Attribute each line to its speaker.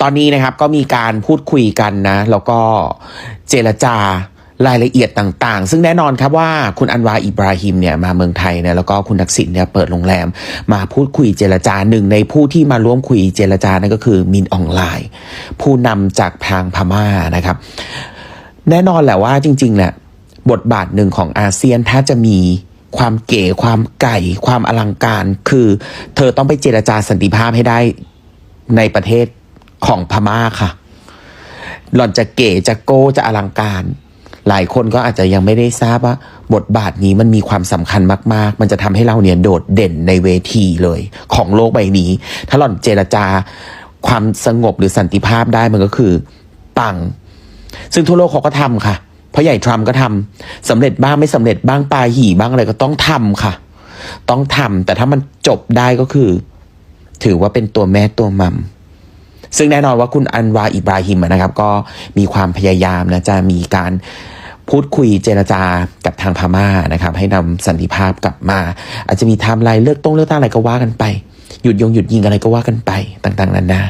Speaker 1: ตอนนี้นะครับก็มีการพูดคุยกันนะ แล้วก็เจรจารายละเอียดต่างๆ ซึ่งแน่นอนครับว่าคุณอันวาอิบราฮิมเนี่ยมาเมืองไทยเนี่ยแล้วก็คุณทักษิณเนี่ยเปิดโรงแรม มาพูดคุยเจรจาหนึ่งในผู้ที่มาร่วมคุยเจรจานั่นก็คือมินออนไลน์ ผู้นำจากทางพม่านะครับ แน่นอนแหละว่าจริงๆเนี่ยบทบาทหนึ่งของอาเซียนถ้าจะมีความเก๋ความไก่ความอลังการ คือ เธอต้องไปเจรจาสันติภาพให้ได้ในประเทศ ของพม่าค่ะ หล่อนจะเก๋จะโก้จะอลังการ หลายคนก็อาจจะยังไม่ได้ทราบว่า บทบาทนี้มันมีความสำคัญมาก ๆ มันจะทำให้เราเนี่ยโดดเด่นในเวทีเลย ของโลกใบนี้ ถ้าหล่อนเจรจาความสงบหรือสันติภาพได้มันก็คือปัง ซึ่งทั่วโลกเขาก็ทำค่ะเพราะใหญ่ทรัมป์ก็ทำสำเร็จบ้างไม่สำเร็จบ้างปลาหี่บ้างอะไรก็ต้องทำค่ะ ต้องทำแต่ถ้ามันจบได้ก็คือ ถือว่าเป็นตัวแม่ตัวมัม ซึ่งแน่นอนว่าคุณอันวาอิบราฮิมนะครับก็มีความพยายามนะจะมีการพูดคุยเจรจากับทางพม่านะครับ ให้นำสันติภาพกลับมา อาจจะมีไทม์ไลน์เลือกต้องเลือกตั้งอะไรก็ว่ากันไป หยุดยงหยุดยิงอะไรก็ว่ากันไปต่างๆนานา